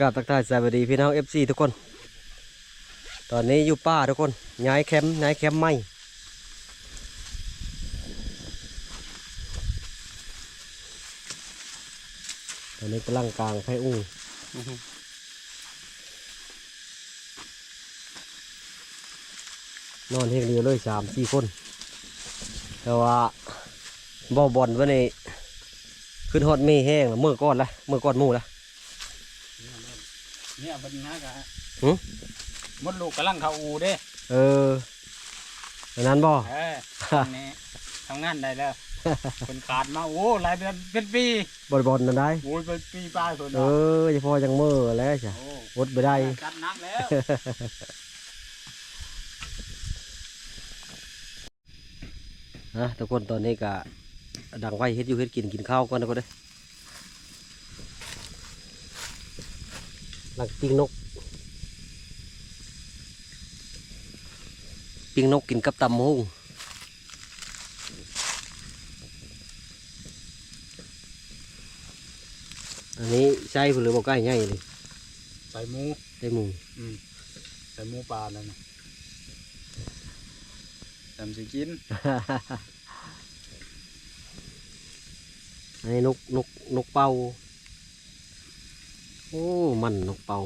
กราบทักทายสวัสดีพี่น้อง FC ทุกคน ตอนนี้อยู่ป่าทุกคนย้ายแคมป์ย้ายแคมป์ใหม่ตอนนี้กำลังกลางไฟอุ้งนอนเฮงเดียวเลยสามสี่คน แต่ว่าบ่บอลวันนี้ขึ้นฮอดเมแห้งแล้วมือก้อนละมือก้อนหมูละ เนี่ยเป็นนะกะหึมดลูกกำลังเข้าอูเด้เอออันนั้นบ่เออนี่ทำงานได้แล้วเป็นขาดมาโอ้หลายเดือนเป็นปีบอลบอลนั่นได้โอ้ยเป็นปีป้ายคนเออเฉพาะยังมือแล้วจ้ะโอ้อดไปได้จัดหนักแล้วนะทุกคนตอนนี้ก็ดังไฟเฮ็ดอยู่เฮ็ดกินกินข้าวก่อนนะก็ได้ หลังปิ้งนก ปิ้งนกกินกับตำหุ้งอันนี้ใช่หรือบอกใกล้ง่ายเลยใส่หมูได้หมูอืมใส่หมูปลาแล้วนะจำสิกิน อันนี้นกนกนกเป่า โอ้ มันนกเป่า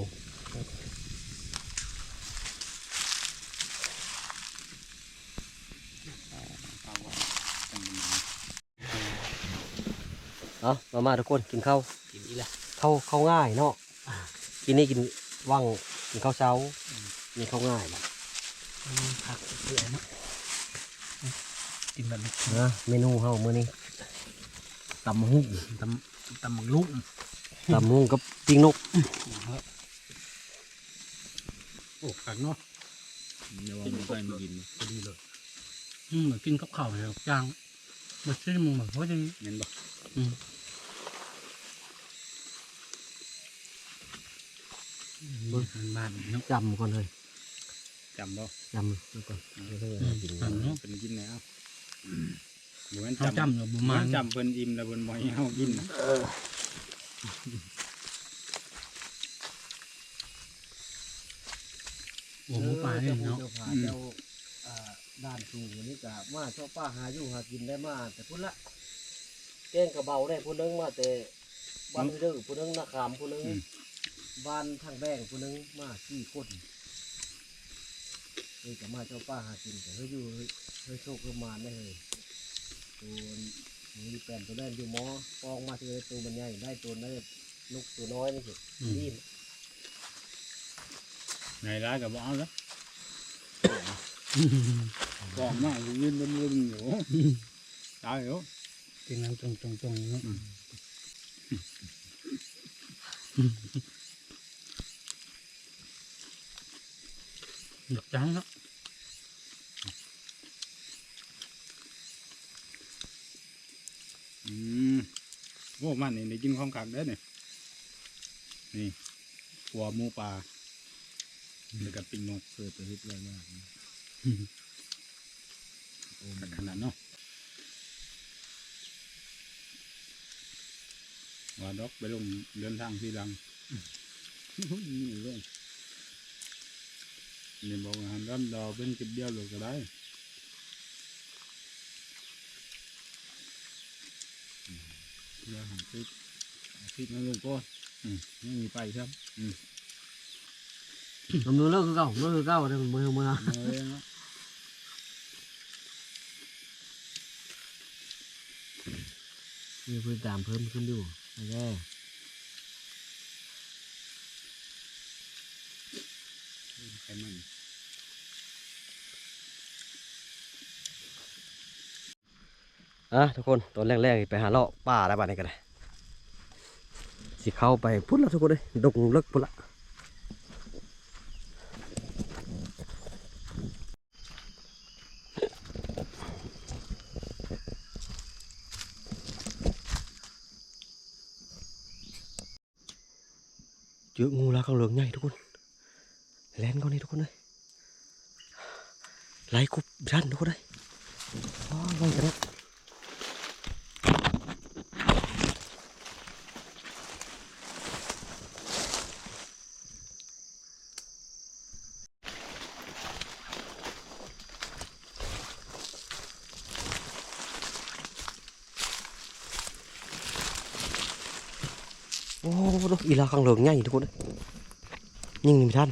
เอาไว้จังมันเอามามาทุกคนกินข้าวกินอีละข้าวข้าวง่ายเนาะกินนี่กินว่างกินข้าวเช้านี่ข้าวง่ายนะผักเปื่อยเนาะกินแบบนี้นะเมนูเฮามื้อนี้ตำหุ้งตำตำหมักลูก ตำหุ้งกับปิ้งนกโอ้ขักเนาะเดี๋ยวมันไปมันกินพอดีเลยอืมเหมือนกินกับข้าวเลยย่างมันชิ้นมึงแบบพอดีเห็นปะอืมมันบ้านเนาะจำก่อนเลยจำบ่จำแล้วก่อนแล้วก็กินจำเนาะเป็นกินแล้วเหมือนเขาจำจำอยู่ประมามาณจำเพิ่นอิ่มแล้วเพิ่นบ่ให้เฮากินนะ โอ้โหปลาเนี่ยเนาะเจ้าผาเจ้าอ่าด้านสูงอันนี้ก็มาชอบป้าหาอยู่หากินได้มาแต่พุ่นละแกงกระเบาได้พุ่นนึงมาแต่บ้านเด้อพุ่นนึงนาขามพุ่นนึงบ้านทางแบงพุ่นนึงมาสี่คนนี่ก็มาเจ้าป้าหากินแต่เฮ้ยอยู่เฮ้ยเฮ้ยโชคประมาณได้เลยตัว มีแปลนตัวแรกอยู่หมอฟองมาทีละตัวมันใหญ่ได้ตัวได้นกตัวน้อยนี่สินี่ไหนร้ายก็บ่เอาแล้วกองมายืนบนบนอยู่ตายอยู่เป็นน้ำจงจงจงเนาะหยักจังเนาะ อืมโอ้มันนี่ได้กินของขักเด้อนี่นี่หัวหมูปลาแล้วก็ปิ้งนกเปิดตัวฮิตเลยมากขนาดเนาะว่าดอกไปลงเดินทางที่หลังนี่ลงนี่บอกว่าหันรำดอกเป็นกิบเดียวเลยก็ได้ เดี๋ยวหันติดติดนั่นลงก็อืมไม่มีไปครับอืมทำนูเลิกคือเก่าเลิกคือเก่าได้มันมือมือเอาเองเนาะมีพื้นตามเพิ่มขึ้นอยู่โอเคใครมัน อะทุกคนตอนแรกๆไปหาเลาะป่าอะไรบ้างนี่กันเลยสิเข้าไปพุ่นละทุกคนเลยดงเลิกพุ่นละเจองูลากระเหลืองใหญ่ทุกคนแลนก่อนนี่ทุกคนเลยไล่คุบชันทุกคนเลยว้าวไล่กันนะ โอ้ลูอีลาข้างเหลืองง่ายทุกคนยิงหนึ่งท่าน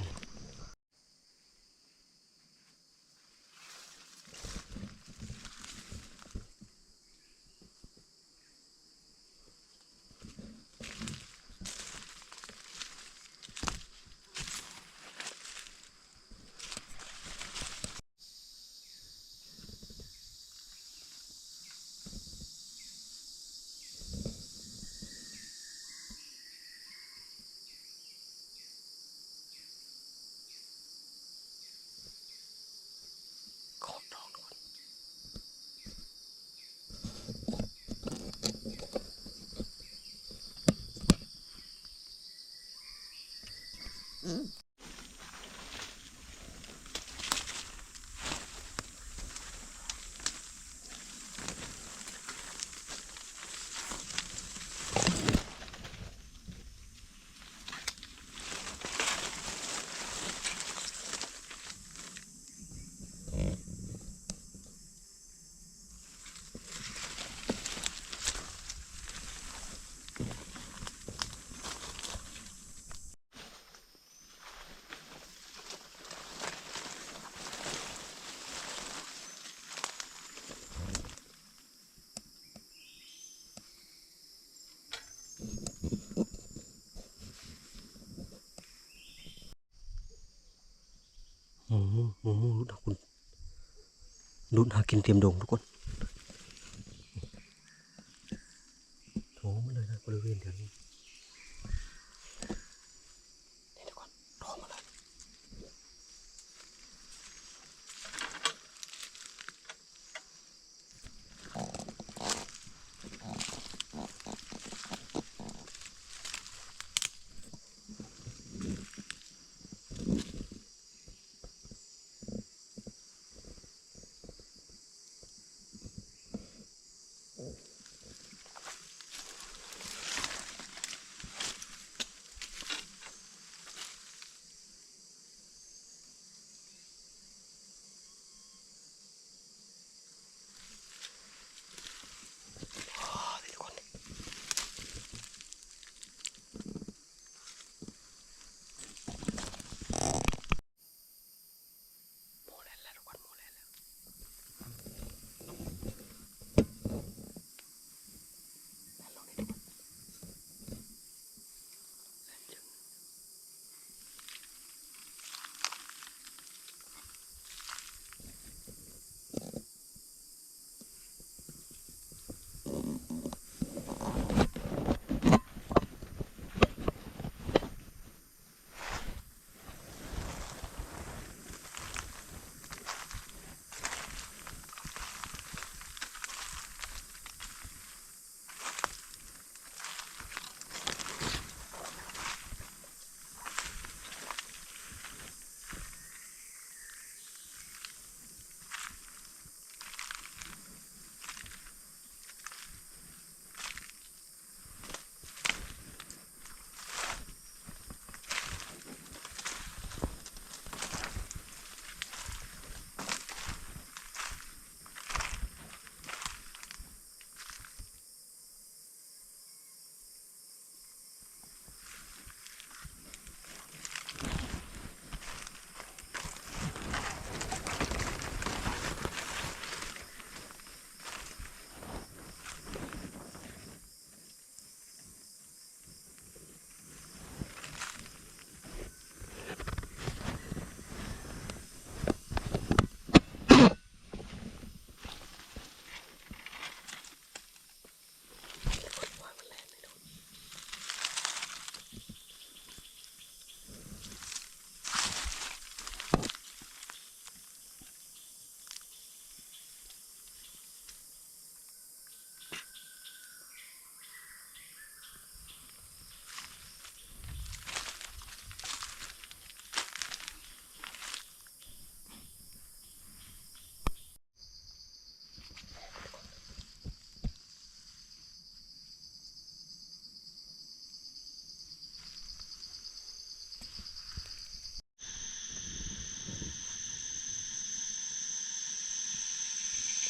ลุ้นหากินเตรียมดงทุกคน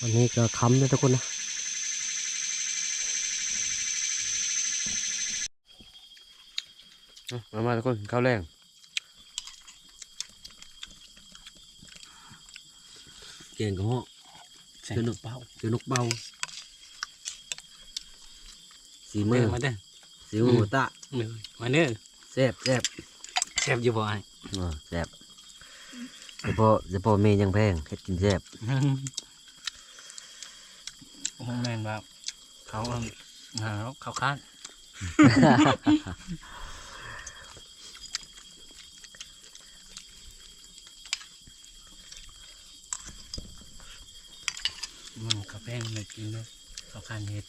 วันนี้ก็ค้ำนะทุกคนนะมามาทุกคนข้าวแรงเก่งกับพ่อเจอนกเบาเจอนกเบาสีมือมาเด้สีมือตามาเนื้อแซ่บแซ่บแซ่บอยู่บ่ไอ้แซ่บเดี๋ยพอเดี๋ยพอเมย์ยังแพงเฮ็ดกินแซ่บ โอ้แม่นแบบเขาเอาหาเขาคาดมันกาแฟเลยกินเลยเขาคานเห็ด